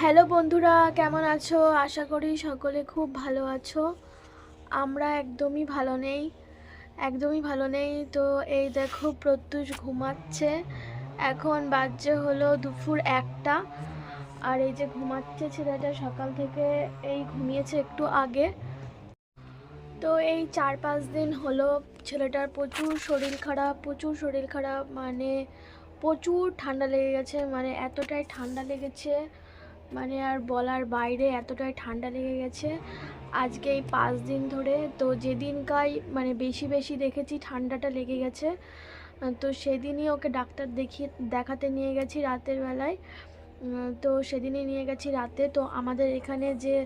Hello বন্ধুরা, কেমন আছো? আশা করি সকলে খুব ভালো আছো। আমরা একদমই ভালো নেই, একদমই ভালো নেই। তো এই দেখো, প্রত্যুষ ঘুমাচ্ছে। এখন বাজছে হলো দুপুর একটা। আর এই যে ঘুমাচ্ছে ছেলেটা, সকাল থেকে এই ঘুমিয়েছে একটু আগে। তো এই চার পাঁচ দিন হলো ছেলেটার প্রচুর শরীর খারাপ, প্রচুর শরীর খারাপ। মানে প্রচুর ঠান্ডা লেগে গেছে মানে এতটাই ঠান্ডা লেগেছে। মানে আর বলার বাইরে এতটাই ঠান্ডা লেগে গেছে। আজকে এই পাঁচ দিন ধরে তো যেদিনকাই মানে বেশি বেশি দেখেছি ঠান্ডাটা লেগে গেছে, তো সেদিনই ওকে ডাক্তার দেখিয়ে দেখাতে নিয়ে গেছি রাতের বেলায়। তো সেদিনই নিয়ে গেছি রাতে। তো আমাদের এখানে যে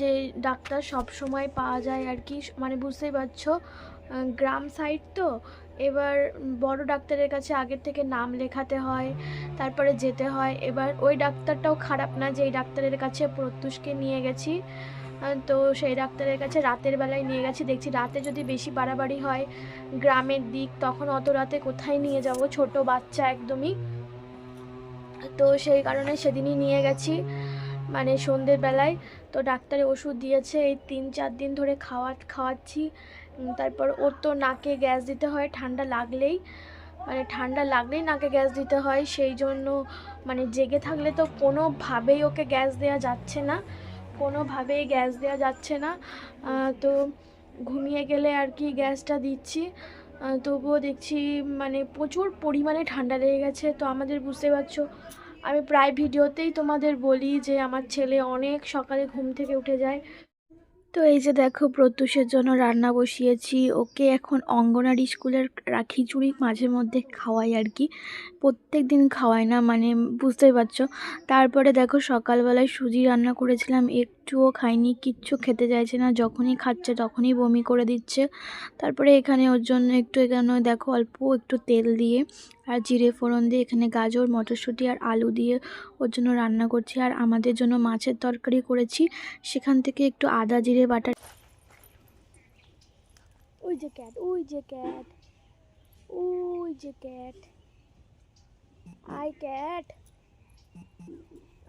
যে ডাক্তার সব সময় পাওয়া যায় আর কি মানে বুঝতেই পারছ গ্রাম সাইড তো এবার বড় ডাক্তারের কাছে আগের থেকে নাম লেখাতে হয়, তারপরে যেতে হয়। এবার ওই ডাক্তারটাও খারাপ না যে এই ডাক্তারের কাছে প্রত্যুষকে নিয়ে গেছি। তো সেই ডাক্তারের কাছে রাতের বেলায় নিয়ে গেছি। দেখছি রাতে যদি বেশি বাড়াবাড়ি হয় গ্রামের দিক, তখন অত রাতে কোথায় নিয়ে যাব? ছোট বাচ্চা একদমই। তো সেই কারণে সেদিনই নিয়ে গেছি মানে সন্ধ্যের বেলায়। তো ডাক্তারে ওষুধ দিয়েছে, এই তিন চার দিন ধরে খাওয়া খাওয়াচ্ছি তারপর ওর তো নাকে গ্যাস দিতে হয়, ঠান্ডা লাগলেই। মানে ঠান্ডা লাগলেই নাকে গ্যাস দিতে হয়, সেই জন্য মানে জেগে থাকলে তো কোনোভাবেই ওকে গ্যাস দেওয়া যাচ্ছে না, কোনোভাবেই গ্যাস দেওয়া যাচ্ছে না। তো ঘুমিয়ে গেলে আর কি গ্যাসটা দিচ্ছি। তবুও দেখছি মানে প্রচুর পরিমাণে ঠান্ডা লেগে গেছে, তো আমাদের বুঝতে পারছ। আমি প্রায় ভিডিওতেই তোমাদের বলি যে আমার ছেলে অনেক সকালে ঘুম থেকে উঠে যায়। তো এই যে দেখো, প্রত্যুষের জন্য রান্না বসিয়েছি। ওকে এখন অঙ্গনারী স্কুলের খিচুড়ি মাঝে মধ্যে খাওয়াই আর কি। প্রত্যেক দিন খাওয়াই না মানে বুঝতেই পারছ। তারপরে দেখো, সকালবেলায় সুজি রান্না করেছিলাম একটুও খাইনি, কিচ্ছু খেতে চাইছে না, যখনই খাচ্ছে তখনই বমি করে দিচ্ছে। তারপরে এখানে ওর জন্য একটু এখানে দেখো অল্প একটু তেল দিয়ে আর জিরে ফোড়ন দিয়ে এখানে গাজর, মটরশুঁটি আর আলু দিয়ে ওর জন্য রান্না করছি। আর আমাদের জন্য মাছের তরকারি করেছি, সেখান থেকে একটু আদা, জিরে বাটা ওই যে ক্যাট, ওই যে ক্যাট, ওই যে ক্যাট। আয় ক্যাট।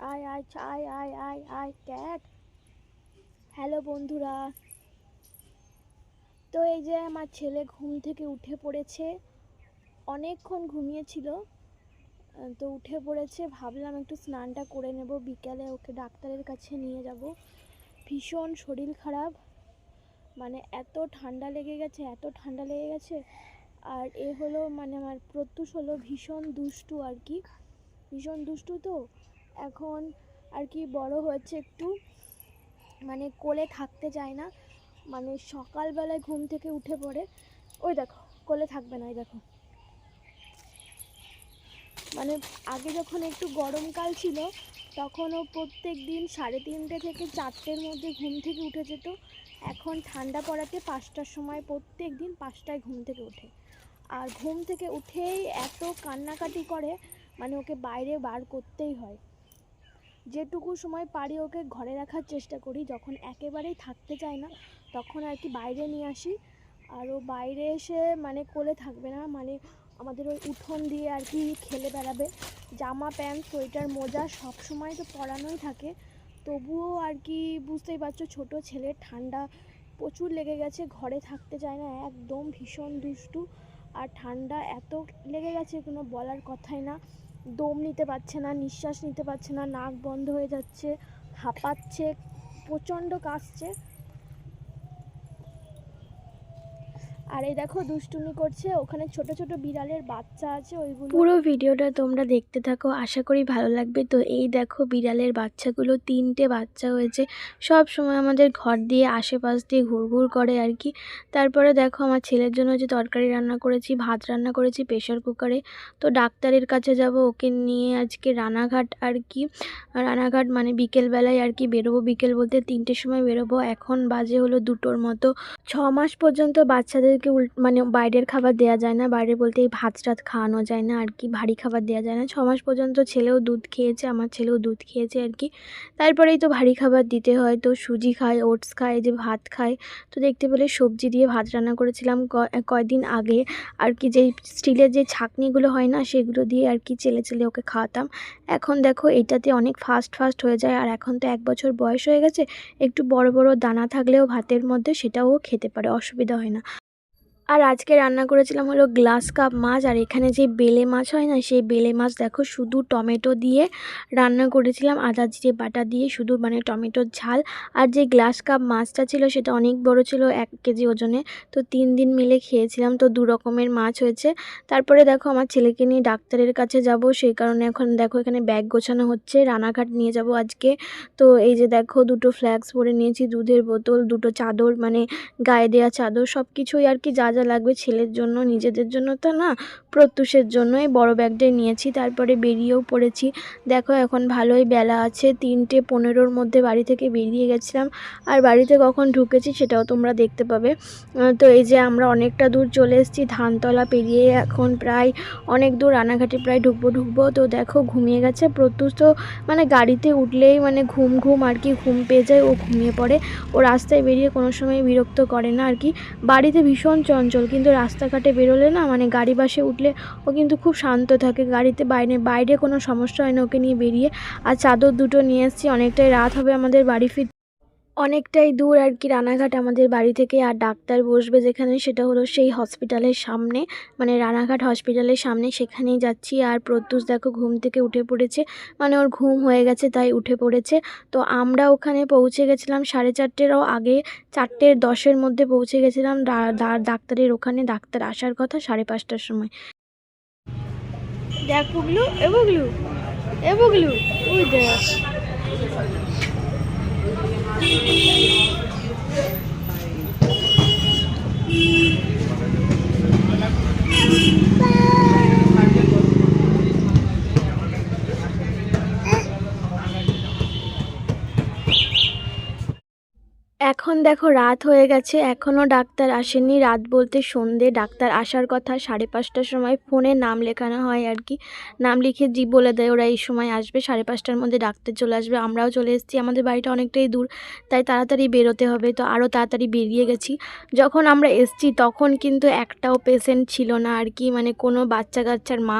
আয় আয় আয় আয় আয় আয়, ক্যাট। হ্যালো বন্ধুরা। তো এই যে আমার ছেলে ঘুম থেকে উঠে পড়েছে, অনেকক্ষণ ঘুমিয়েছিল, তো উঠে পড়েছে, ভাবলাম একটু স্নানটা করে নেব, বিকালে ওকে ডাক্তারের কাছে নিয়ে যাব। ভীষণ শরীর খারাপ মানে এত ঠান্ডা লেগে গেছে, এত ঠান্ডা লেগে গেছে, আর এ হলো মানে আমার প্রত্যুষ হলো ভীষণ দুষ্টু আর কি, ভীষণ দুষ্টু তো, এখন আর কি বড় হয়েছে একটু। মানে কোলে থাকতে চায় না। মানে সকালবেলায় ঘুম থেকে উঠে পড়ে। ওই দেখো, কোলে থাকবে না ওই দেখো। মানে আগে যখন একটু গরমকাল ছিল তখন ও প্রত্যেক দিন সাড়ে তিনটে থেকে চারটের মধ্যে ঘুম থেকে উঠে যেত। এখন ঠান্ডা পড়াতে পাঁচটার সময় প্রত্যেক দিন পাঁচটায় ঘুম থেকে ওঠে। আর ঘুম থেকে উঠেই এত কান্নাকাটি করে মানে ওকে বাইরে বার করতেই হয়। যেটুকু সময় পারি ওকে ঘরে রাখার চেষ্টা করি, যখন একেবারেই থাকতে চায় না, তখন আর কি বাইরে নিয়ে আসি। আর ও বাইরে এসে মানে কোলে থাকবে না মানে আমাদের ওই উঠোন দিয়ে আর কি খেলে বেড়াবে। জামা, প্যান্ট, সোয়েটার, মোজা সব সময় তো পরানোই থাকে। তবুও আর কি বুঝতেই পারছ, ছোট ছেলে, ঠান্ডা প্রচুর লেগে গেছে, ঘরে থাকতে চায় না, একদম ভীষণ দুষ্টু। আর ঠান্ডা এত লেগে গেছে কোনো বলার কথাই না। দম নিতে পারছে না, নিঃশ্বাস নিতে পারছে না, নাক বন্ধ হয়ে যাচ্ছে, হাঁপাচ্ছে, প্রচণ্ড কাশছে। আর এই দেখো দুষ্টুমি করছে, ওখানে ছোট ছোট বিড়ালের বাচ্চা আছে, ওইগুলো। পুরো ভিডিওটা তোমরা দেখতে থাকো, আশা করি ভালো লাগবে। তো এই দেখো বিড়ালের বাচ্চাগুলো, তিনটে বাচ্চা হয়েছে। সব সময় আমাদের ঘর দিয়ে, আশেপাশ দিয়ে ঘুরঘুর করে আর কি। তারপরে দেখো আমার ছেলের জন্য যে তরকারি রান্না করেছি, ভাত রান্না করেছি প্রেশার কুকারে। তো ডাক্তারের কাছে যাব, ওকে নিয়ে আজকে রানাঘাট আর কি। রানাঘাট মানে বিকেলবেলায় আর কি বেরোবো বিকেল বলতে তিনটের সময় বেরোবো। এখন বাজে হলো দুটোর মতো। ছ মাস পর্যন্ত বাচ্চাদের ছেলেকে উল মানে বাইরের খাবার দেওয়া যায় না। বাইরে বলতে এই ভাত টাত খাওয়ানো যায় না, আর কি ভারী খাবার দেওয়া যায় না। ছ মাস পর্যন্ত ছেলেও দুধ খেয়েছে, আমার ছেলেও দুধ খেয়েছে আর কি। তারপরেই তো ভারী খাবার দিতে হয়, তো সুজি খায়, ওটস খায় যে ভাত খায়। তো দেখতে পেলে সবজি দিয়ে ভাত রান্না করেছিলাম ক- কয়দিন আগে। আর কি যেই স্টিলের যে ছাঁকনিগুলো হয় না, সেগুলো দিয়ে আর কি চেলে চেলে ওকে খাওয়াতাম। এখন দেখো এটাতে অনেক ফাস্ট ফাস্ট হয়ে যায়, আর এখন তো এক বছর বয়স হয়ে গেছে। একটু বড় বড় দানা থাকলেও ভাতের মধ্যে সেটাও খেতে পারে, অসুবিধা হয় না। আর আজকে রান্না করেছিলাম হলো গ্লাস কাপ মাছ, আর এখানে যে বেলে মাছ হয় না, সেই বেলে মাছ দেখো শুধু টমেটো দিয়ে রান্না করেছিলাম, আদা, জিরে, বাটা দিয়ে শুধু মানে টমেটোর ঝাল। আর যে গ্লাস কাপ মাছটা ছিল সেটা অনেক বড় ছিল, এক কেজি ওজনে। তো তিন দিন মিলে খেয়েছিলাম, তো দু রকমের মাছ হয়েছে। তারপরে দেখো আমার ছেলেকে নিয়ে ডাক্তারের কাছে যাব, সেই কারণে এখন দেখো এখানে ব্যাগ গোছানো হচ্ছে, রানাঘাট নিয়ে যাব আজকে। তো এই যে দেখো দুটো ফ্ল্যাক্স পরে নিয়েছি, দুধের বোতল, দুটো চাদর মানে গায়ে দেওয়া চাদর সব কিছুই আর কি যা যা লাগবে ছেলের জন্য, নিজেদের জন্য তো না, প্রত্যুষের জন্য এই বড়ো ব্যাগটাই নিয়েছি, তারপরে বেরিয়েও পড়েছি। দেখো এখন ভালোই বেলা আছে, তিনটে পনেরোর মধ্যে বাড়ি থেকে বেরিয়ে গেছিলাম। আর বাড়িতে কখন ঢুকেছি সেটাও তোমরা দেখতে পাবে। তো এই যে আমরা অনেকটা দূর চলে এসেছি, ধানতলা পেরিয়ে এখন প্রায় অনেক দূর, রানাঘাটে প্রায় ঢুকবো ঢুকবো। তো দেখো ঘুমিয়ে গেছে, প্রত্যুষ তো মানে গাড়িতে উঠলেই মানে ঘুম ঘুম আর কি ঘুম পেয়ে যায়, ও ঘুমিয়ে পড়ে। ও রাস্তায় বেরিয়ে কোনো সময় বিরক্ত করে না আর কি। বাড়িতে ভীষণ চঞ্চল, কিন্তু রাস্তাঘাটে বেরোলে না মানে গাড়ি বাসে উঠলে ও কিন্তু খুব শান্ত থাকে। গাড়িতে বাইরে বাইরে কোনো সমস্যা হয় না, ওকে নিয়ে বেরিয়ে। আর চাদর দুটো নিয়ে এসেছি, অনেকটাই রাত হবে আমাদের বাড়ি ফির অনেকটাই দূর আর কি রানাঘাট আমাদের বাড়ি থেকে আর ডাক্তার বসবে যেখানে, সেটা হলো সেই হসপিটালের সামনে মানে রানাঘাট হসপিটালের সামনে। সেখানেই যাচ্ছি আর প্রত্যুষ দেখো ঘুম থেকে উঠে পড়েছে মানে ওর ঘুম হয়ে গেছে তাই উঠে পড়েছে। তো আমরা ওখানে পৌঁছে গেছিলাম সাড়ে চারটেরও আগে, চারটের দশের মধ্যে পৌঁছে গেছিলাম ডাক্তারের ওখানে। ডাক্তার আসার কথা সাড়ে পাঁচটার সময়। দেখ বুগলু এ ওই দেখ। Thank you. এখন দেখো রাত হয়ে গেছে এখনও ডাক্তার আসেনি রাত বলতে সন্ধে, ডাক্তার আসার কথা, সাড়ে পাঁচটার সময় ফোনে নাম লেখানো হয় আর কি। নাম লিখে জি বলে দেয়, ওরা এই সময় আসবে, সাড়ে পাঁচটার মধ্যে ডাক্তার চলে আসবে। আমরাও চলে এসেছি, আমাদের বাড়িটা অনেকটাই দূর, তাই তাড়াতাড়ি বেরোতে হবে। তো আরও তাড়াতাড়ি বেরিয়ে গেছি। যখন আমরা এসছি, তখন কিন্তু একটাও পেশেন্ট ছিল না আর কি মানে কোনো বাচ্চা কাচ্চার মা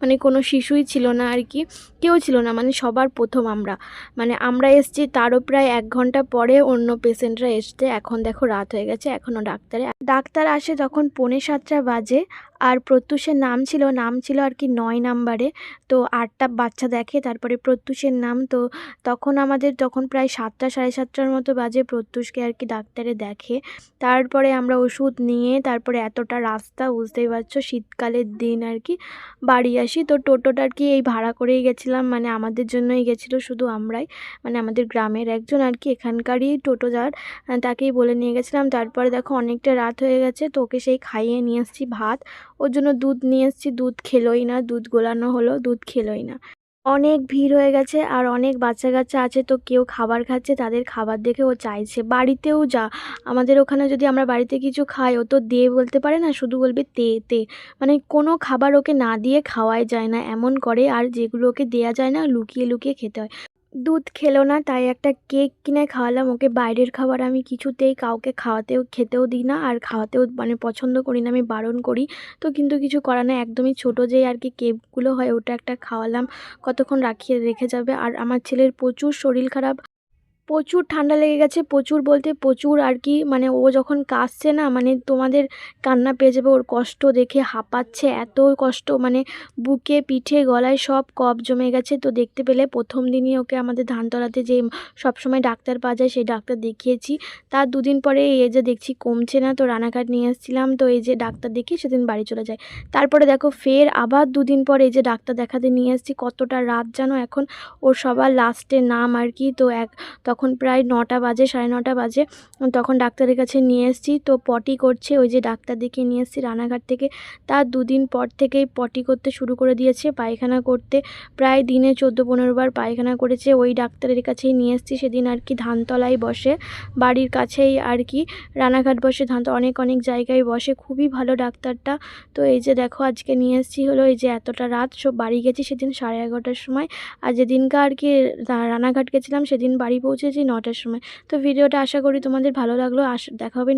মানে কোনো শিশুই ছিল না আর কি, কেউ ছিল না মানে সবার প্রথম আমরা। মানে আমরা এসছি তারও প্রায় এক ঘণ্টা পরে অন্য পেশেন্টরা এসছে এখন দেখো রাত হয়ে গেছে এখনও ডাক্তারে ডাক্তার আসে তখন পৌনে সাতটা বাজে আর প্রত্যুষের নাম ছিল নাম ছিল আর কি নয় নাম্বারে। তো আটটা বাচ্চা দেখে তারপরে প্রত্যুষের নাম। তো তখন আমাদের তখন প্রায় সাতটা, সাড়ে সাতটার মতো বাজে প্রত্যুষকে আর কি ডাক্তারে দেখে। তারপরে আমরা ওষুধ নিয়ে তারপরে এতটা রাস্তা, বুঝতেই পারছ, শীতকালের দিন আর কি, বাড়ি আসি। তো টোটোটা আর কি এই ভাড়া করেই গেছিলাম মানে আমাদের জন্যই গেছিল শুধু আমরাই মানে আমাদের গ্রামের একজন আর কি এখানকারই টোটো যার, তাকেই বলে নিয়ে গেছিলাম। তারপরে দেখো অনেকটা রাত হয়ে গেছে, তো ওকে সেই খাইয়ে নিয়ে এসেছি ভাত। ওর জন্য দুধ নিয়ে এসেছি, দুধ খেলোই না, দুধ গোলানো হলো, দুধ খেলোই না। অনেক ভিড় হয়ে গেছে আর অনেক বাচ্চা কাচ্চা আছে তো কেউ খাবার খাচ্ছে, তাদের খাবার দেখে ও চাইছে। বাড়িতেও যা, আমাদের ওখানে যদি আমরা বাড়িতে কিছু খাই, ও তো দে বলতে পারে না, শুধু বলবে তে তে। মানে কোনো খাবার ওকে না দিয়ে খাওয়াই যায় না, এমন করে আর যেগুলো ওকে দেয়া যায় না, লুকিয়ে লুকিয়ে খেতে হয়। দুধ খেলো না, তাই একটা কেক কিনে খাওয়ালাম। ওকে বাইরের খাবার আমি কিছুতেই কাউকে খাওয়াতেও, খেতেও দিই না। আর খাওয়াতেও মানে পছন্দ করি না, আমি বারণ করি। তো কিন্তু কিছু করা না একদমই ছোটো যেই আর কি কেকগুলো হয়, ওটা একটা খাওয়ালাম। কতক্ষণ রাখিয়ে রেখে যাবে? আর আমার ছেলের প্রচুর শরীর খারাপ। প্রচুর ঠান্ডা লেগে গেছে, প্রচুর বলতে প্রচুর আর কি মানে ও যখন কাশছে না মানে তোমাদের কান্না পেয়ে যাবে, ওর কষ্ট দেখে হাঁপাচ্ছে, এত কষ্ট মানে বুকে, পিঠে, গলায় সব কফ জমে গেছে, তো দেখতে পেলে প্রথম দিনই ওকে আমাদের ধানতলাতে যে সবসময় ডাক্তার পাওয়া যায়, সেই ডাক্তার দেখিয়েছি। তার দুদিন পরে এই যে দেখছি কমছে না, তো রানাঘাট নিয়ে এসেছিলাম, তো এই যে ডাক্তার দেখিয়ে সেদিন বাড়ি চলে যায়। তারপরে দেখো ফের আবার দুদিন পরে এই যে ডাক্তার দেখাতে নিয়ে এসেছি, কতটা রাত জানো এখন, ওর সবার লাস্টে নাম আর কি, তো এক তখন প্রায় নটা বাজে, সাড়ে নটা বাজে। তখন ডাক্তারের কাছে নিয়ে এসেছি। তো পটি করছে, ওই যে ডাক্তার দেখিয়ে নিয়ে এসেছি রানাঘাট থেকে। তার দুদিন পর থেকেই পটি করতে শুরু করে দিয়েছে, পায়খানা করতে। প্রায় দিনে চোদ্দ, পনেরো বার পায়খানা করেছে। ওই ডাক্তারের কাছেই নিয়ে এসেছি। সেদিন আর কি ধানতলায় বসে, বাড়ির কাছেই আর কি রানাঘাট বসে। ধান অনেক অনেক জায়গায় বসে। খুবই ভালো ডাক্তারটা। তো এই যে দেখো, আজকে নিয়ে এসেছি হলো এই যে এতটা রাত। সব বাড়ি গেছি সেদিন সাড়ে এগারোটার সময়। আর যেদিনকে আর কি রানাঘাট গেছিলাম, সেদিন বাড়ি পৌঁছেছি নটার সময়। তো ভিডিওটা আশা করি তোমাদের ভালো লাগল। আস দেখা হবে